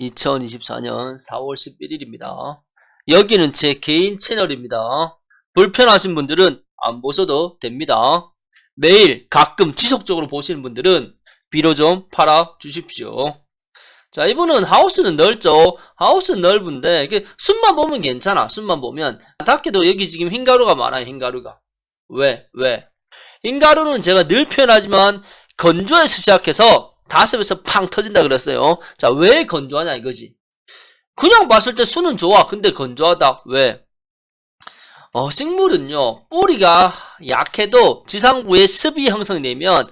2024년 4월 11일입니다. 여기는 제 개인 채널입니다. 불편하신 분들은 안 보셔도 됩니다. 매일 가끔 지속적으로 보시는 분들은 비로 좀 팔아 주십시오. 자, 이분은 하우스는 넓죠. 하우스는 넓은데 이게 숲만 보면 괜찮아. 숲만 보면 안타깝게도 여기 지금 흰가루가 많아요. 흰가루가. 왜? 왜? 흰가루는 제가 늘 표현하지만 건조해서 시작해서 다섯에서 팡 터진다 그랬어요. 자, 왜 건조하냐 이거지. 그냥 봤을 때 수는 좋아. 근데 건조하다. 왜? 어, 식물은요, 뿌리가 약해도 지상부에 습이 형성되면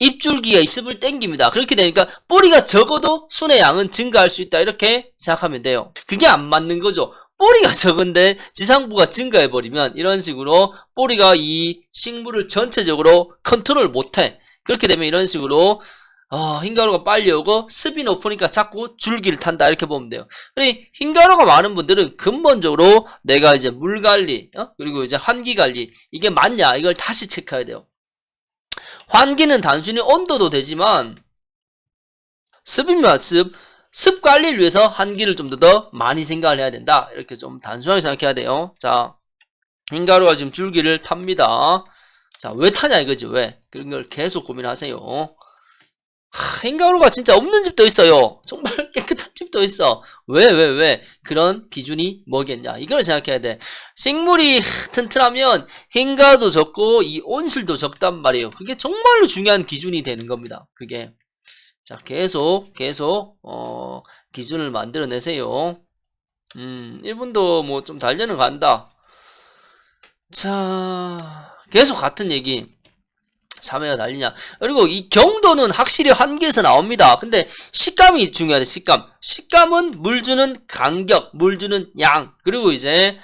입줄기가 이 습을 땡깁니다. 그렇게 되니까 뿌리가 적어도 순의 양은 증가할 수 있다. 이렇게 생각하면 돼요. 그게 안 맞는 거죠. 뿌리가 적은데 지상부가 증가해버리면 이런 식으로 뿌리가 이 식물을 전체적으로 컨트롤 못해. 그렇게 되면 이런 식으로 어, 흰가루가 빨리 오고 습이 높으니까 자꾸 줄기를 탄다 이렇게 보면 돼요. 그러니 흰가루가 많은 분들은 근본적으로 내가 이제 물 관리 어? 그리고 이제 환기 관리 이게 맞냐 이걸 다시 체크해야 돼요. 환기는 단순히 온도도 되지만 습이면 습, 습 관리를 위해서 환기를 좀 더 많이 생각을 해야 된다. 이렇게 좀 단순하게 생각해야 돼요. 자, 흰가루가 지금 줄기를 탑니다. 자, 왜 타냐 이거지, 왜? 그런 걸 계속 고민하세요. 하, 흰가루가 진짜 없는 집도 있어요. 정말 깨끗한 집도 있어. 왜, 왜, 왜? 그런 기준이 뭐겠냐. 이걸 생각해야 돼. 식물이 튼튼하면 흰가루도 적고 이 온실도 적단 말이에요. 그게 정말로 중요한 기준이 되는 겁니다. 그게. 자, 계속, 계속, 어, 기준을 만들어내세요. 음, 이분도 뭐 좀 달려는 간다. 자, 계속 같은 얘기. 3회가 달리냐. 그리고 이 경도는 확실히 한계에서 나옵니다. 근데 식감이 중요하대, 식감. 식감은 물 주는 간격, 물 주는 양. 그리고 이제,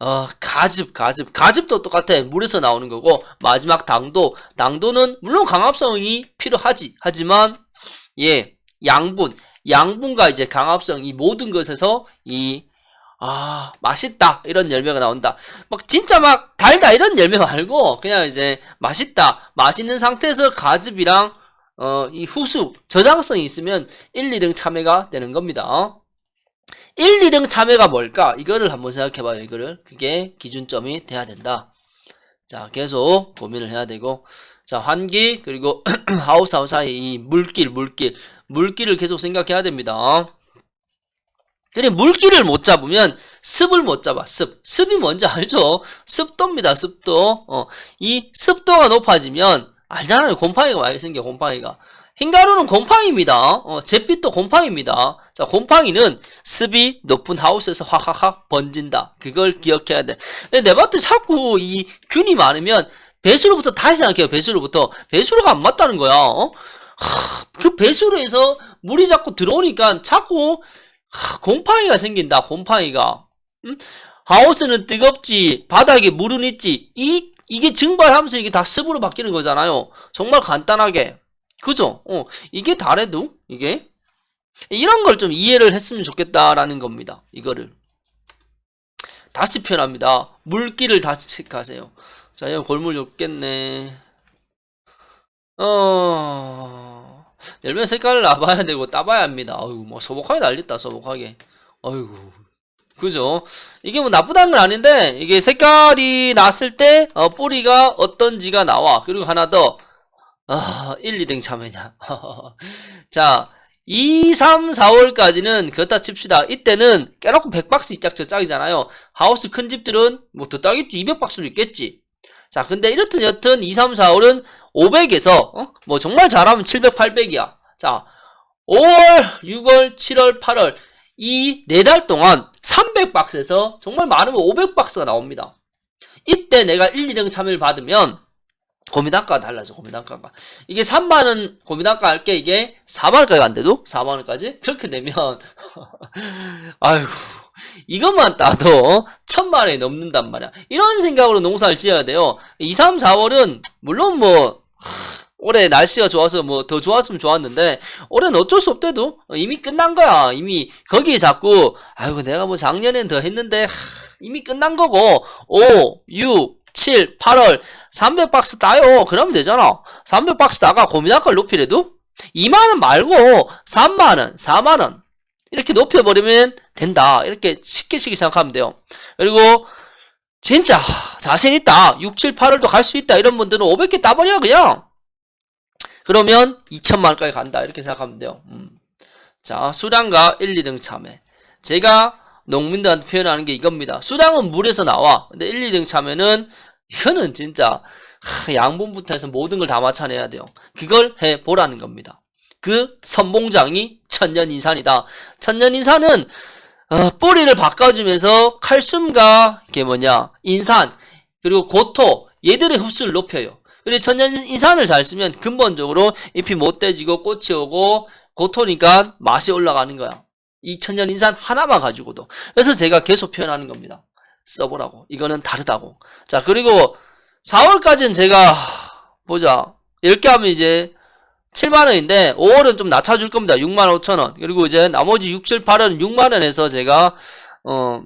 어, 가즙, 가즙. 가즙도 똑같아. 물에서 나오는 거고, 마지막 당도. 당도는 물론 강압성이 필요하지. 하지만, 예, 양분. 양분과 이제 강압성, 이 모든 것에서 이, 아, 맛있다. 이런 열매가 나온다. 막 진짜 막 달다. 이런 열매 말고, 그냥 이제 맛있다. 맛있는 상태에서 가즙이랑, 어, 이 후수, 저장성이 있으면 1, 2등 참외가 되는 겁니다. 1, 2등 참외가 뭘까? 이거를 한번 생각해봐요. 이거를. 그게 기준점이 돼야 된다. 자, 계속 고민을 해야 되고. 자, 환기, 그리고 하우스 하우스 사이 이 물길, 물길. 물길을 계속 생각해야 됩니다. 그래 물기를 못 잡으면 습을 못 잡아. 습. 습이 뭔지 알죠? 습도입니다 습도. 어, 이 습도가 높아지면 알잖아요. 곰팡이가 많이 생겨 곰팡이가. 흰가루는 곰팡이입니다. 어, 잿빛도 곰팡이입니다. 자 곰팡이는 습이 높은 하우스에서 확확확 번진다. 그걸 기억해야 돼내 밭에 자꾸 이 균이 많으면 배수로부터 다시 생각해요 배수로부터. 배수로가 안 맞다는 거야 어? 하, 그 배수로에서 물이 자꾸 들어오니까 자꾸 하, 곰팡이가 생긴다. 곰팡이가. 음? 하우스는 뜨겁지. 바닥에 물은 있지. 이 이게 증발하면서 이게 다 습으로 바뀌는 거잖아요. 정말 간단하게. 그죠? 어, 이게 다래도 이게 이런 걸 좀 이해를 했으면 좋겠다라는 겁니다. 이거를 다시 표현합니다. 물기를 다시 체크하세요. 자, 이거 골물 좋겠네. 어. 열매 색깔을 놔봐야 되고 따봐야 합니다. 어이구 뭐 소복하게 날렸다 소복하게. 어이구 그죠? 이게 뭐 나쁘다는 건 아닌데 이게 색깔이 났을 때 어, 뿌리가 어떤지가 나와. 그리고 하나 더 아, 1, 2등 참외냐. 자, 2, 3, 4월까지는 그렇다 칩시다. 이때는 깨놓고 100박스 이짝저 짝이잖아요. 하우스 큰 집들은 뭐 더 따겠지. 200박스도 있겠지. 자, 근데 이렇든 여튼 2, 3, 4월은 500에서 어? 뭐 정말 잘하면 700, 800이야. 자, 5월, 6월, 7월, 8월 이 네 달 동안 300박스에서 정말 많으면 500박스가 나옵니다. 이때 내가 1, 2등 참여를 받으면 고민단가가 달라져 고민단가가 이게 3만원 고민단가 할게 이게 4만원까지 안 돼도 4만원까지 그렇게 되면 아이고 이것만 따도 천만원이 넘는단 말이야. 이런 생각으로 농사를 지어야 돼요. 2, 3, 4월은 물론 뭐 올해 날씨가 좋아서 뭐 더 좋았으면 좋았는데 올해는 어쩔 수 없대도 이미 끝난 거야. 이미 거기 자꾸 아이고 내가 뭐 작년엔 더 했는데 하, 이미 끝난 거고. 5, 6, 7, 8월 300박스 따요. 그러면 되잖아. 300박스 따가 고민할 걸 높이래도? 2만원 말고 3만원 4만원 이렇게 높여버리면 된다. 이렇게 쉽게 쉽게 생각하면 돼요. 그리고 진짜 자신 있다. 6, 7, 8월도 갈 수 있다. 이런 분들은 500개 따버려 그냥. 그러면 2천만 원까지 간다. 이렇게 생각하면 돼요. 음. 자, 수량과 1, 2등 참외. 제가 농민들한테 표현하는 게 이겁니다. 수량은 물에서 나와. 근데 1, 2등 참외는 이거는 진짜 하, 양분부터 해서 모든 걸다 맞춰내야 돼요. 그걸 해보라는 겁니다. 그 선봉장이 천년인산이다. 천년인산은 어, 뿌리를 바꿔주면서 칼슘과 이게 뭐냐 인산 그리고 고토 얘들의 흡수를 높여요. 그리고 천년인산을 잘 쓰면 근본적으로 잎이 못 떼지고 꽃이 오고 고토니까 맛이 올라가는 거야. 이 천년인산 하나만 가지고도. 그래서 제가 계속 표현하는 겁니다. 써보라고. 이거는 다르다고. 자 그리고 4월까지는 제가 보자 10개 하면 이제 7만원인데 5월은 좀 낮춰줄 겁니다. 6만 5천원. 그리고 이제 나머지 6, 7, 8월은 6만원에서 제가 어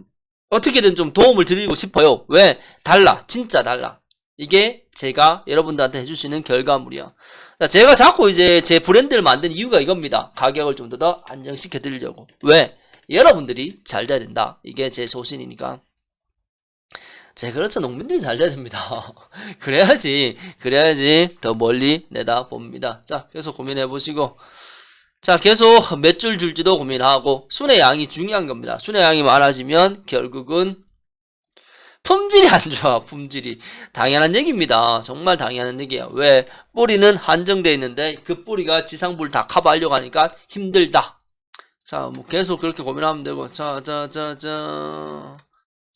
어떻게든 좀 도움을 드리고 싶어요. 왜? 달라. 진짜 달라. 이게 제가 여러분들한테 해줄 수 있는 결과물이야. 자, 제가 자꾸 이제 제 브랜드를 만든 이유가 이겁니다. 가격을 좀 더 안정시켜 드리려고. 왜? 여러분들이 잘 돼야 된다. 이게 제 소신이니까. 제 그렇죠. 농민들이 잘 돼야 됩니다. 그래야지, 그래야지 더 멀리 내다 봅니다. 자, 계속 고민해 보시고. 자, 계속 몇 줄 줄지도 고민하고, 순의 양이 중요한 겁니다. 순의 양이 많아지면 결국은 품질이 안 좋아, 품질이. 당연한 얘기입니다. 정말 당연한 얘기야. 왜? 뿌리는 한정되어 있는데, 그 뿌리가 지상부를 다 커버하려고 하니까 힘들다. 자, 뭐 계속 그렇게 고민하면 되고, 자, 자, 자, 자.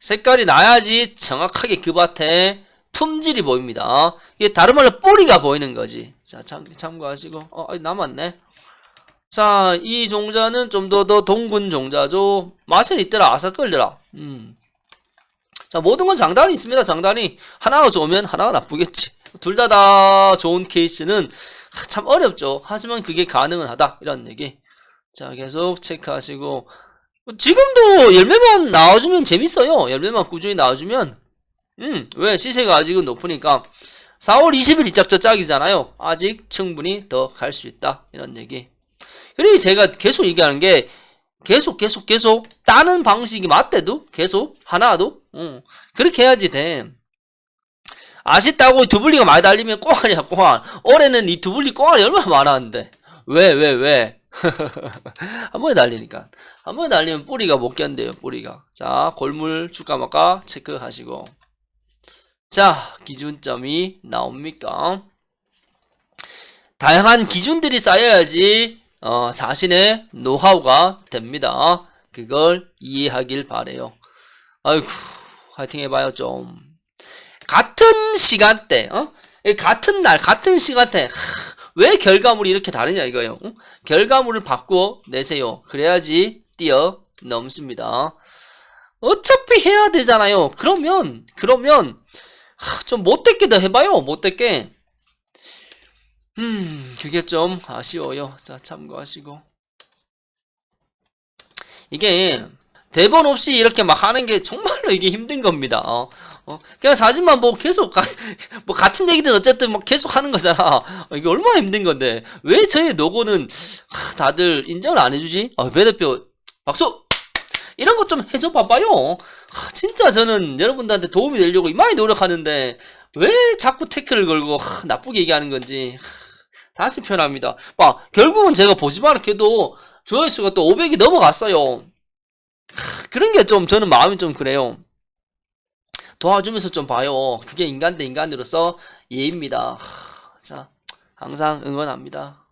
색깔이 나야지 정확하게 그 밭에 품질이 보입니다. 이게 다른 말로 뿌리가 보이는 거지. 자, 참, 참고하시고. 어, 남았네. 자, 이 종자는 좀 더더 동군 종자죠. 맛은 있더라. 아삭거리더라. 음. 자, 모든 건 장단이 있습니다. 장단이. 하나가 좋으면 하나가 나쁘겠지. 둘 다다 좋은 케이스는 하, 참 어렵죠. 하지만 그게 가능은 하다. 이런 얘기. 자, 계속 체크하시고. 지금도 열매만 나와주면 재밌어요. 열매만 꾸준히 나와주면. 음, 왜? 시세가 아직은 높으니까. 4월 20일 이짝저 짝이잖아요. 아직 충분히 더 갈 수 있다. 이런 얘기. 그리고 제가 계속 얘기하는 게, 계속, 계속, 계속, 따는 방식이 맞대도, 계속, 하나도, 응. 그렇게 해야지 돼. 아쉽다고 두블리가 많이 달리면 꽁알이야, 꽁알. 올해는 이 두블리 꽁알이 얼마나 많았는데. 왜, 왜, 왜? 한 번에 달리니까. 한 번에 달리면 뿌리가 못 견뎌요, 뿌리가. 자, 골물 말까 체크하시고. 자, 기준점이 나옵니까? 다양한 기준들이 쌓여야지, 어, 자신의 노하우가 됩니다. 그걸 이해하길 바래요. 아이고, 화이팅 해봐요, 좀. 같은 시간대, 어? 같은 날, 같은 시간대, 하, 왜 결과물이 이렇게 다르냐 이거예요. 응? 결과물을 바꾸어 내세요. 그래야지 뛰어 넘습니다. 어차피 해야 되잖아요. 그러면 그러면 하, 좀 못됐게 더 해봐요. 못됐게. 음 그게 좀 아쉬워요. 자 참고하시고 이게 대본 없이 이렇게 막 하는 게 정말로 이게 힘든 겁니다. 어, 어, 그냥 사진만 보고 계속 가, 뭐 같은 얘기든 어쨌든 막 계속 하는 거잖아. 어, 이게 얼마나 힘든 건데 왜 저의 노고는 하, 다들 인정을 안 해주지? 아, 배 대표 박수. 이런 것 좀 해줘 봐봐요. 하, 진짜 저는 여러분들한테 도움이 되려고 이마에 노력하는데 왜 자꾸 태클을 걸고 하, 나쁘게 얘기하는 건지 하, 다시 표현합니다. 막 결국은 제가 보지마 이렇게도 조회수가 또 500이 넘어갔어요. 하, 그런 게 좀 저는 마음이 좀 그래요. 도와주면서 좀 봐요. 그게 인간 대 인간으로서 예입니다. 하, 자, 항상 응원합니다.